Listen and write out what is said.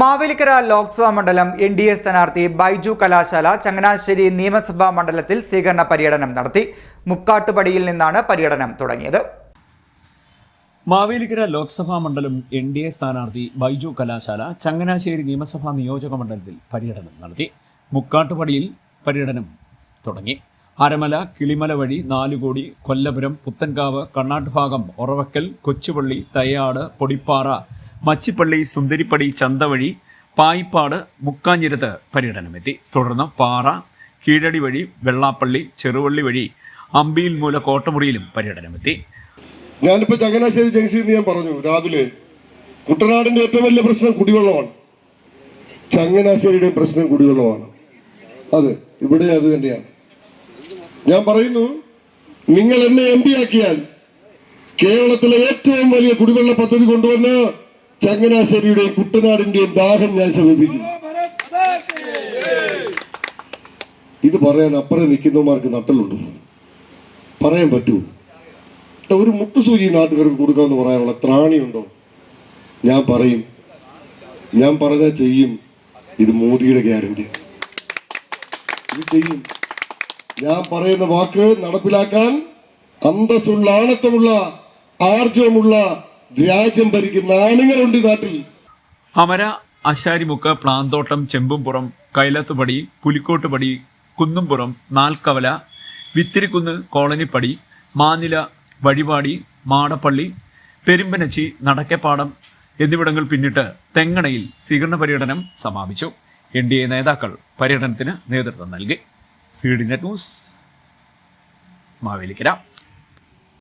മാവേലിക്കര ലോക്സഭാ മണ്ഡലം N D A സ്ഥാനാർത്ഥി ബൈജു കലാശാല ചങ്ങനാശ്ശേരി നിയമസഭാ മണ്ഡലത്തിൽ സ്വീകരണ പര്യടനം നടത്തി. മുക്കാട്ടുപടിയിൽ നിന്നാണ് പര്യടനം തുടങ്ങിയത്. മാവേലിക്കര ലോക്സഭാ മണ്ഡലം എൻ ഡി എ സ്ഥാനാർത്ഥി ബൈജു കലാശാല ചങ്ങനാശ്ശേരി നിയമസഭാ നിയോജക മണ്ഡലത്തിൽ പര്യടനം നടത്തി. മുക്കാട്ടുപടിയിൽ പര്യടനം തുടങ്ങി. അരമല കിളിമല വഴി നാലുകോടി കൊല്ലപുരം പുത്തൻകാവ് കണ്ണാട്ടുഭാഗം ഒറവക്കൽ കൊച്ചുപള്ളി തയ്യാട് പൊടിപ്പാറ മച്ചിപ്പള്ളി സുന്ദരിപ്പടി ചന്തവഴി പായിപ്പാട് മുക്കാഞ്ഞിരത്ത് പര്യടനമെത്തി. തുടർന്ന് പാറ കീഴടി വഴി വെള്ളാപ്പള്ളി ചെറുവള്ളി വഴി അമ്പിയിൽ മൂല കോട്ടമുറിയിലും പര്യടനമെത്തി. ഞാനിപ്പോ ചങ്ങനാശ്ശേരി ജംഗ്ഷനിൽ ഞാൻ പറഞ്ഞു രാവിലെ കുട്ടനാടിന്റെ ഏറ്റവും വലിയ പ്രശ്നം കുടിവെള്ളമാണ്. ചങ്ങനാശ്ശേരിയുടെയും പ്രശ്നം കുടിവെള്ളമാണ്. അതെ ഇവിടെ അത് തന്നെയാണ്. ഞാൻ പറയുന്നു നിങ്ങൾ എന്നെ എം ആക്കിയാൽ കേരളത്തിലെ ഏറ്റവും വലിയ കുടിവെള്ള പദ്ധതി കൊണ്ടുവന്ന് ചങ്ങനാശ്ശേരിയുടെയും കുട്ടനാടിന്റെയും ദാഹം ഞാൻ ശമിപ്പിക്കുന്നു ഇത് പറയാൻ അപ്പുറം നിൽക്കുന്നവന്മാർക്ക് നട്ടലുണ്ട്. പറയാൻ പറ്റൂ. ഒരു മുട്ടുസൂചി നാട്ടുകാർക്ക് കൊടുക്കാന്ന് പറയാനുള്ള ത്രാണിയുണ്ടോ? ഞാൻ പറയും. ഞാൻ പറഞ്ഞാൽ ചെയ്യും. ഇത് മോദിയുടെ ഗ്യാരണ്ടി. ഇത് ചെയ്യും. ഞാൻ പറയുന്ന വാക്ക് നടപ്പിലാക്കാൻ അന്തസ്സുള്ള ആണത്തമുള്ള ആർജവമുള്ള രാജ്യം ഭരിക്കുന്ന ആണുങ്ങളുണ്ട് നാട്ടിൽ. അമര അശാരിമുക്ക് പ്ലാന്തോട്ടം ചെമ്പുംപുറം കൈലത്തുപടി പുലിക്കോട്ടുപടി കുന്നുംപുറം നാൽക്കവല വിത്തിരിക്കുന്ന് കോളനിപ്പടി മാനില വഴിപാടി മാടപ്പള്ളി പെരുമ്പനച്ചി നടക്കപ്പാടം എന്നിവിടങ്ങൾ പിന്നിട്ട് തെങ്ങണയിൽ സ്വീകരണ പര്യടനം സമാപിച്ചു. എൻ ഡി എ നേതാക്കൾ പര്യടനത്തിന് നേതൃത്വം നൽകി. C news Mavelikkara.